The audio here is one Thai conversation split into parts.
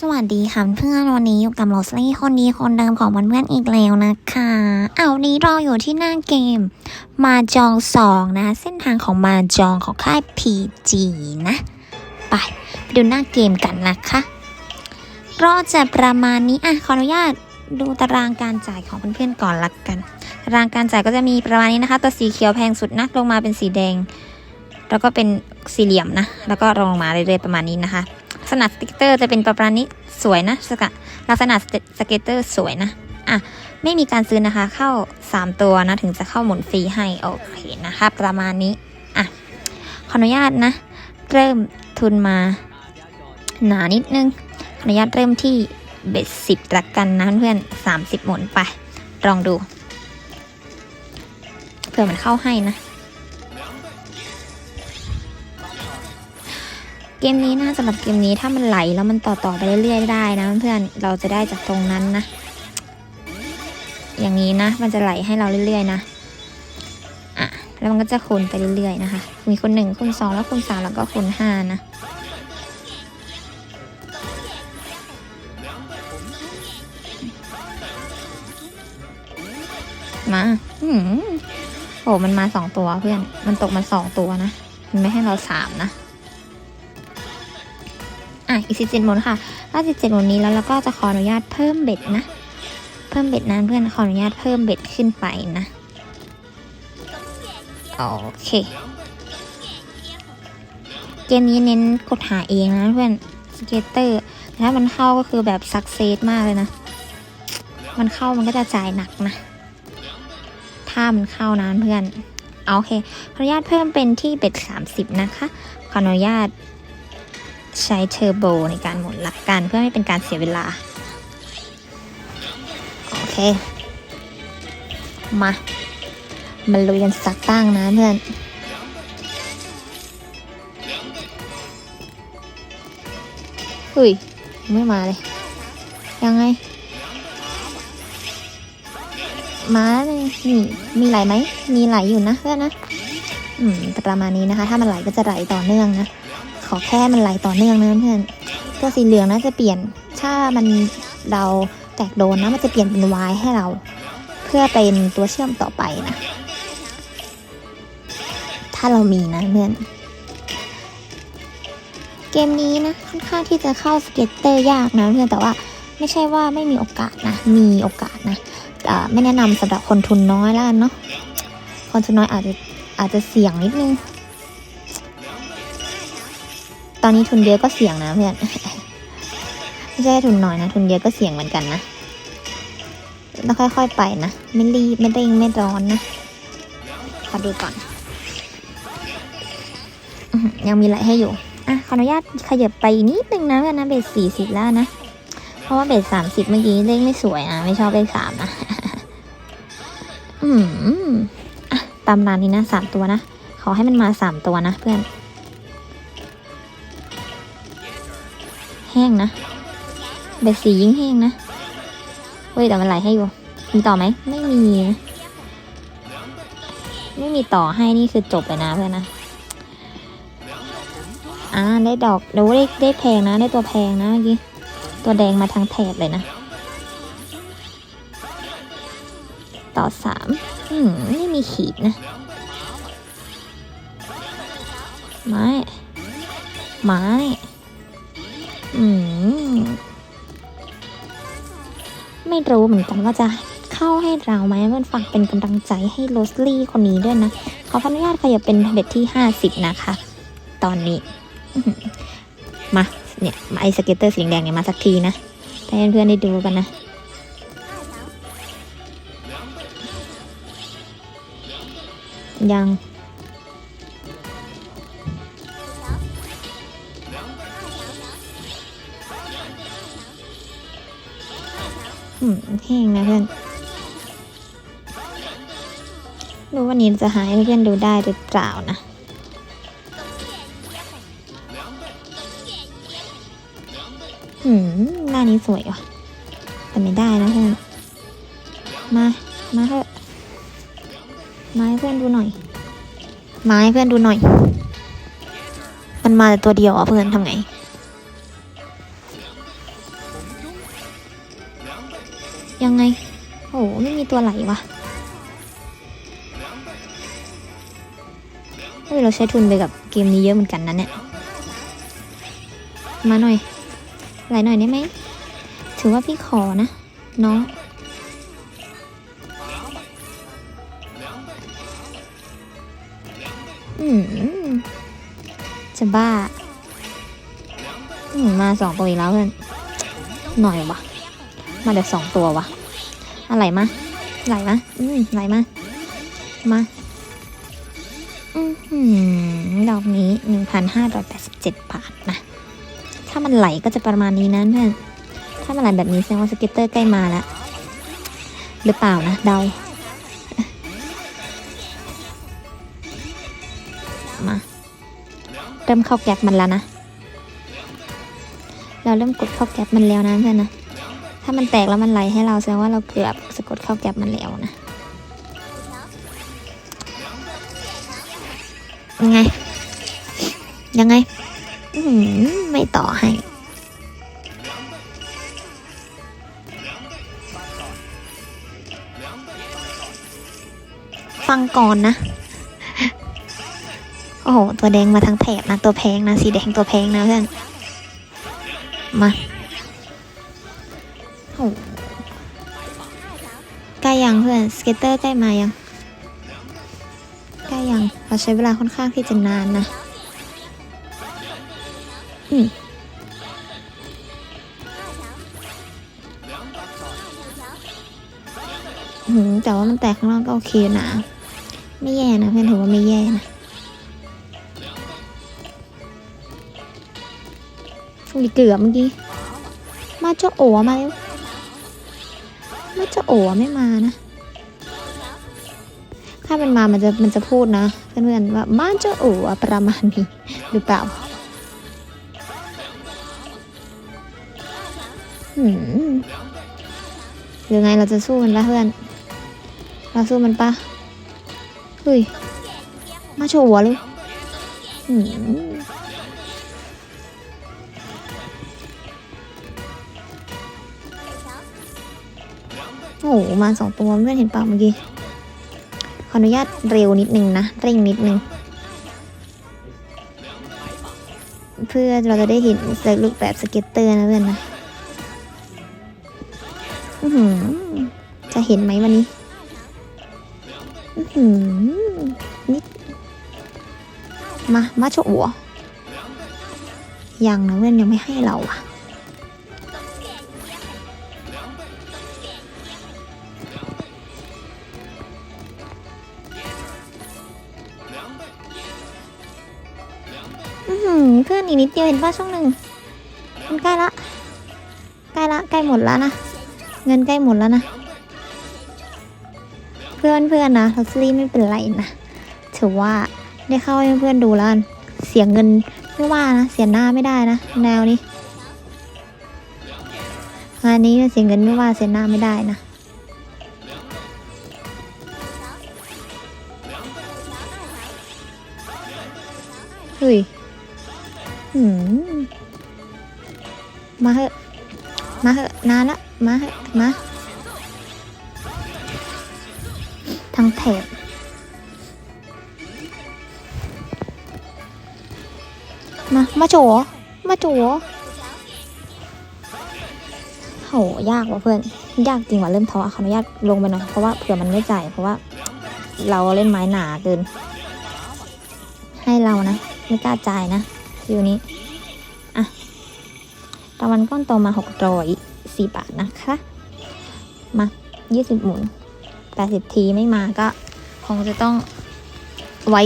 สวัสดีค่ะเพื่อนวันนี้อยู่กับโรสลี่คนดีคนเดิมของเพื่อนๆอีกแล้วนะคะ เอาวันนี้เราอยู่ที่หน้าเกมมาจองสองนะเส้นทางของมาจองของค่าย PG นะ ไปไปดูหน้าเกมกันนะคะก็จะประมาณนี้อะขออนุญาตดูตารางการจ่ายของเพื่อนๆก่อนละกันตารางการจ่ายก็จะมีประมาณนี้นะคะ ตัวสีเขียวแพงสุดนะลงมาเป็นสีแดง แล้วก็เป็นสี่เหลี่ยมนะ แล้วก็ลงมาเรื่อยๆประมาณนี้นะคะ ลักษณะสติกเตอร์จะเป็นประมาณนี้สวยนะสกะลักษณะสเกตเตอร์สวยนะอะไม่มีการซื้อนะคะเข้า 3 ตัวนะถึงจะเข้าหมุนฟรีให้โอเคนะคะประมาณนี้อะขออนุญาตนะ เริ่มทุนมาหนานิดนึงขออนุญาตเริ่มที่เบ็ดสิบละกันนะเพื่อนสามสิบหมุนไปลองดูเผื่อมันเข้าให้นะ เกมนี้นะสำหรับเกมนี้ถ้ามันไหลแล้วมันต่อต่อไปเรื่อยๆได้นะเพื่อนเราจะได้จากตรงนั้นนะ อย่างนี้นะ มันจะไหลให้เราเรื่อยๆนะอะแล้วมันก็จะคูณไปเรื่อยๆนะคะ มีคูณหนึ่งคูณสองแล้วคูณสามแล้วก็คูณห้านะมาอืมโอ้มันมาสองตัวเพื่อน มันตกมาสองตัวนะ มันไม่ให้เราสามนะ อีกสิบเจ็ดหมุนค่ะถ้าสิบเจ็ดหมุนนี้แล้วเราก็จะขออนุญาตเพิ่มเบ็ดนะ เพิ่มเบ็ดนั้นเพื่อนขออนุญาตเพิ่มเบ็ดขึ้นไปนะ โอเค เกมนี้เน้นกดหาเองนะเพื่อนสเกตเตอร์ถ้ามันเข้าก็คือแบบซักเซสมากเลยนะ มันเข้ามันก็จะจ่ายหนักนะ ถ้ามันเข้านะเพื่อน โอเค ขออนุญาตเพิ่มเป็นที่เบ็ดสามสิบนะคะ ขออนุญาต ใช้เทอร์โบในการหมุนหลักการเพื่อไม่เป็นการเสียเวลา โอเค มา มาลุยกันสักตั้งนะเพื่อนเฮ้ย ไม่มาเลย ยังไง มาเลยนี่มีไหลไหม มีไหลอยู่นะเพื่อนนะ อืมแต่ประมาณนี้นะคะ ถ้ามันไหลก็จะไหลต่อเนื่องนะ ขอแค่มันไหลต่อเนื่องนะเพื่อนตัวสีเหลืองนะจะเปลี่ยน ถ้ามันเราแตกโดนนะมันจะเปลี่ยนเป็นวายให้เรา เพื่อเป็นตัวเชื่อมต่อไปนะ ถ้าเรามีนะเพื่อนเกมนี้นะค่อนข้างที่จะเข้าสเก็ตเตอร์ยากนะเพื่อนแต่ว่าไม่ใช่ว่าไม่มีโอกาสนะ มีโอกาสนะอ่ไม่แนะนำสำหรับคนทุนน้อยแล้วเนาะคนทุนน้อยอาจจะอาจจะเสี่ยงนิดนึง อนนี้ทุนเยอะก็เสี่ยงนะเพื่อน ไม่ใช่ทุนน้อยนะ ทุนเยอะก็เสี่ยงเหมือนกันนะแล้วค่อยๆไปนะ ไม่รีบไม่เร่งไม่ร้อนนะ ขอดูก่อน ยังมีอะไรให้อยู่ อะ ขออนุญาตขยับไปนิดนึงนะเพื่อนนะเบสสี่สิบแล้วนะ เพราะว่าเบสสามสิบเมื่อกี้เลขไม่สวยอะไม่ชอบเลขสามนะ อืมอะตามร้านนี้นะสามตัวนะ ขอให้มันมาสามตัวนะเพื่อน แห้งนะเบ็ดสียิ่งแห้งนะเฮ้ยแต่มันไหลให้อยู่มีต่อไหมไม่มี ไม่มีต่อให้นี่คือจบเลยนะเพื่อนนะอ่าได้ดอกดูได้ได้แพงนะ ได้ตัวแพงนะเมื่อกี้ตัวแดงมาทางแถบเลยนะ ต่อสามอืมไม่มีขีดนะไม้ไม้ อืม ไม่รู้เหมือนกันว่าจะเข้าให้เราไหมเพื่อนฝากเป็นกำลังใจให้โรสลี่คนนี้ด้วยนะ ขออนุญาตขยับเป็นเบ็ดที่ห้าสิบนะคะ ตอนนี้ มา เนี่ยมาไอสเก็ตเตอร์สีแดงเนี่ยมาสักทีนะให้เพื่อนๆได้ดูกันนะยัง อืมแห้งนะเพื่อนรู้วันนี้จะหาให้เพื่อนดูได้หรือเปล่านะอืมหน้านี้สวยว่ะแต่ไม่ได้นะเพื่อนมา มาเถอะมาให้เพื่อนดูหน่อยมาให้เพื่อนดูหน่อย มันมาแต่ตัวเดียวอะเพื่อนทำไง ยังไง โอ้โหไม่มีตัวไหลวะเฮ้ยเราใช้ทุนไปกับเกมนี้เยอะเหมือนกันนะเนี่ย มาหน่อย ไหลหน่อยได้ไหม ถือว่าพี่ขอนะ น้องอืมจะบ้า อืมมาสองตัวอีกแล้วเพื่อนหน่อยวะ มาเดี๋ยวสองตัววะอะไรมาไหลมาอืมไหลมา มาอือหือดอกนี้หนึ่งพันห้าร้อยแปดสิบเจ็ดบาทนะ ถ้ามันไหลก็จะประมาณนี้นะเพื่อนถ้ามันไหลแบบนี้แสดงว่าสเก็ตเตอร์ใกล้มาแล้ว หรือเปล่านะเดามาเริ่มเข้าแก็บมันแล้วนะ เราเริ่มกดเข้าแก็บมันแล้วนะเพื่อนนะ ถ้ามันแตกแล้วมันไหลให้เราแสดงว่าเราเกือบสะกดเข้าแก็บมันแล้วนะยังไง ยังไง อืมไม่ต่อให้ฟังก่อนนะ โอ้โห ตัวแดงมาทั้งแถบนะ ตัวแพงนะ สีแดงตัวแพงนะเพื่อน มา พื่อนสเก็ตเตอร์ใกล้มายัง ใกล้ยังเราใช้เวลาค่อนข้างที่จะนานนะ อืมหืมแต่ว่ามันแตกข้างนอกก็โอเคนะ ไม่แย่นะเพื่อนถือว่าไม่แย่นะฟูเกือบเมื่อกี้ มาเจ้าโอ๋มาแล้วมาเจ้าโอ๋ไม่มานะามันมามันจะมันจะพูดนะ เพื่อนๆว่ามาเจ้าโอ๋ประมาณนี้หรือเปล่าหืมหรือไงเราจะสู้มันปะเพื่อน เราสู้มันปะเฮ้ยมาโชว์หัวเลยหืมโอ้โหมาสองตัวเพื่อนเห็นเปล่าเมื่อกี้ ออนุญาตเร็วนิดนึงนะ เร่งนิดนึง เพื่อเราจะได้เห็นรูปแบบสเก็ตเตอร์นะเพื่อนนะจะเห็นไหมวันนี้นิดมา มาโชว์หัวยังนะเพื่อนยังไม่ให้เราอะ เพื่อนอีกนิดเดียวเห็นป่ะช่องหนึ่งมันใกล้ละใกล้ละใกล้หมดแล้วนะ เงินใกล้หมดแล้วนะ เพื่อนเพื่อนนะลอตเตอรี่ไม่เป็นไรนะถือว่าได้เข้าให้เพื่อนดูแล้วกันเสียเงินไม่ว่านะ เสียหน้าไม่ได้นะ แนวนี้งานนี้เสียเงินไม่ว่าเสียหน้าไม่ได้นะเฮ้ย มาเหอะ มาเหอะ นานละ มาเหอะ มาทั้งแถบมา มาโจมาโจโหยากว่ะเพื่อน ยากจริงว่ะเริ่มท้อขออนุญาตลงไปหน่อยเพราะว่าเผื่อมันไม่จ่ายเพราะว่า เราเล่นไม้หนาเกิน ให้เรานะ ไม่กล้าจ่ายนะ คิวนี้อะรางวัลก้อนโตมาหกร้อยสี่บาทนะคะ มายี่สิบหมุนแปดสิบทีไม่มาก็คงจะต้องไว้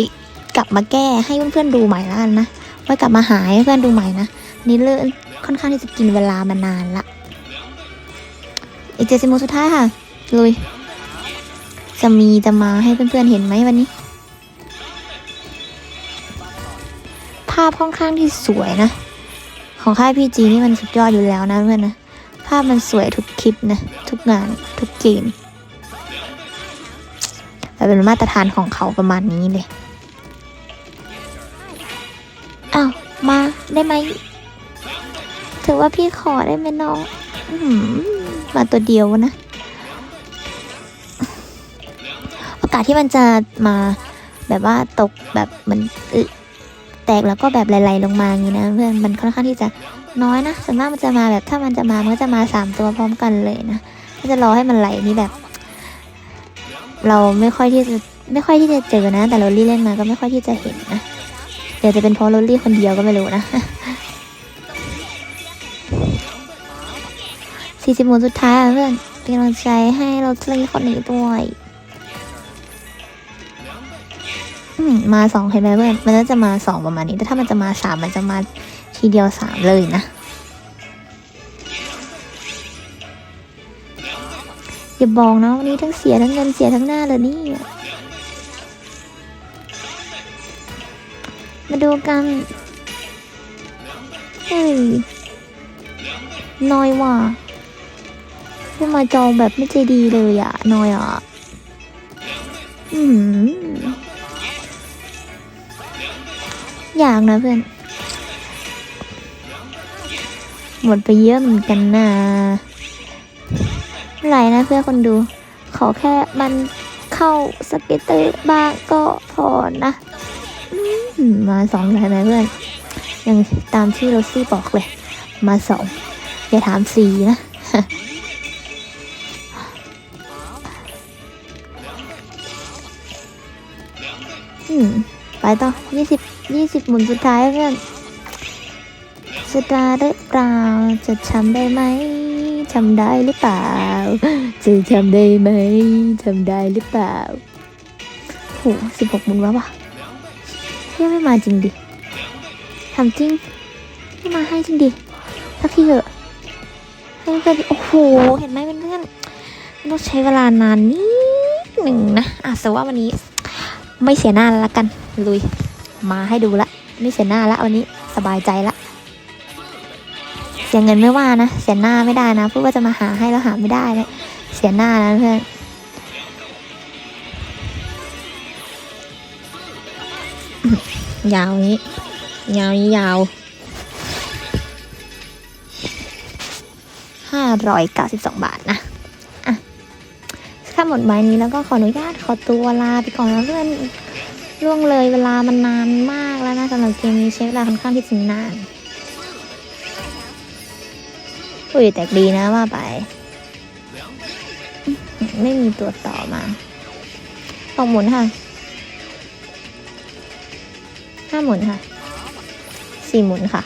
กลับมาแก้ให้เพื่อนๆดูใหม่แล้วกันนะ ไว้กลับมาหาให้เพื่อนดูใหม่นะ นี่เลื่อนค่อนข้างที่จะกินเวลามานานละอีกเจ็ดสิบโมงสุดท้ายค่ะ ลุย จะมีจะมาให้เพื่อนๆเห็นไหมวันนี้าพค่อนข้างที่สวยนะ ของค่ายพีจีนี่มันสุดยอดอยู่แล้วนะเพื่อนนะ ภาพมันสวยทุกคลิปนะ ทุกงานทุกเกมแต่เป็นมาตรฐานของเขาประมาณนี้เลยอ้าวมาได้ไหม ถือว่าพี่ขอได้ไหมน้องอมาตัวเดียวนะ โอกาสที่มันจะมาแบบว่าตกแบบมัอน ตกแล้วก็แบบไหลๆลงมาอย่างนี้นะเพื่อนมันค่อนข้างที่จะน้อยนะส่วนมากมันจะมาแบบถ้ามันจะมามันก็จะมาสามตัวพร้อมกันเลยนะก็จะรอให้มันไหลนี่แบบ เราไม่ค่อยที่จะไม่ค่อยที่จะเจอนะ แต่โรลลี่เล่นมาก็ไม่ค่อยที่จะเห็นนะเดี๋ยวจะเป็นเพราะโรลลี่คนเดียวก็ไม่รู้นะสี่สิบหมุนสุดท้ายอะเพื่อนเป็นกำลังใจให้โรลลี่คนนี้ด้วย มาสองเห็นไหมเพื่อนมันน่าจะมาสองประมาณนี้ แต่ถ้ามันจะมาสามมันจะมาทีเดียวสามเลยนะอย่าบอกนะวันนี้ทั้งเสียทั้งเงินเสียทั้งหน้าเลยนี่มาดูกันเฮ้ยน้อยว่ะที่มาจองแบบไม่ใจดีเลยอะน้อยอะ อืม อยากนะเพื่อน หมดไปเยอะเหมือนกันนะไม่ไรนะเพื่อนคนดู ขอแค่มันเข้าสเก็ตเตอร์บ้างก็พอนะมาสองใช่ไหมเพื่อน ยังตามที่โรซี่บอกเลย มาสองอย่าถามสีนะอืมไปต่อยี่สิบ ยี่สิบหมุนสุดท้ายเพื่อนจะได้หรือเปล่า จะทำได้ไหมทำได้หรือเปล่า จะทำได้ไหมทำได้หรือเปล่าโหสิบหกหมุนวะวะยังไม่มาจริงดิทำจริงไม่มาให้จริงดิสักทีเถอะให้เพื่อนดิโอ้โห เห็นไหมเพื่อนต้องใช้เวลานานนิดหนึ่งนะอะแต่ว่าวันนี้ไม่เสียหน้าแล้วละกัน ลุย มาให้ดูละ ไม่เสียหน้าละวันนี้สบายใจละเสียเงินไม่ว่านะ เสียหน้าไม่ได้นะพูดว่าจะมาหาให้แล้วหาไม่ได้เนี่ยเสียหน้านะเพื่อนยาวนี้ ยาวนี้ยาวห้าร้อยเก้าสิบสองบาทนะอะถ้าหมดไม้นี้แล้วก็ขออนุญาตขอตัวลาไปก่อนนะเพื่อน ล่วงเลยเวลามันนานมากแล้วนะสำหรับเกมนี้ใช้เวลาค่อนข้างที่จะนานอุ้ยแตกดีนะว่าไป ไม่มีตัวต่อมาสองหมุนค่ะห้าหมุนค่ะสี่หมุนค่ะ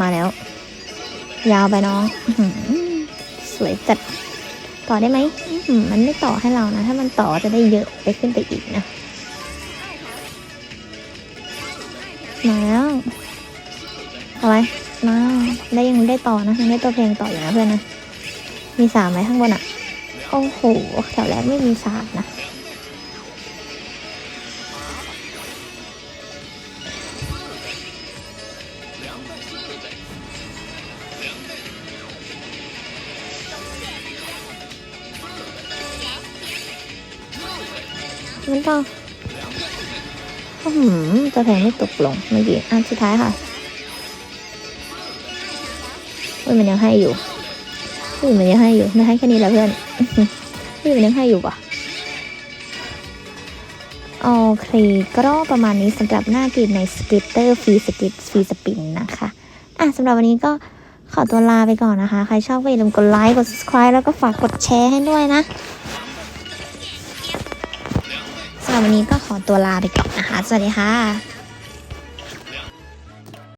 มาแล้ว ยาวไปน้องสวยจัดต่อได้ไหม มันไม่ต่อให้เรานะ ถ้ามันต่อจะได้เยอะไปขึ้นไปอีกนะ มาแล้วเอาไว้มาได้ยังได้ต่อนะยังได้ตัวเพลงต่ออยู่นะเพื่อนนะ มีสามไหมข้างบนอะ โอ้โหแถวแรกไม่มีสามนะมันต่อ อหือตัวแพงไม่ตกลงเมื่อกี้อันสุดท้ายค่ะอุ้ยมันยังให้อยู่อุ้ยมันยังให้อยู่ไม่ให้แค่นี้แหละเพื่อนอุ้ยมันยังให้อยู่ปะโอเคก็ประมาณนี้สำหรับหน้าเกมในสกิตเตอร์ฟรีสกิตฟรีสปินนะคะอะสำหรับวันนี้ก็ขอตัวลาไปก่อนนะคะ ใครชอบก็อย่าลืมกดไลค์ กด subscribe แล้วก็ฝากกดแชร์ให้ด้วยนะ สำหรับวันนี้ก็ขอตัวลาไปก่อนนะคะ สวัสดีค่ะ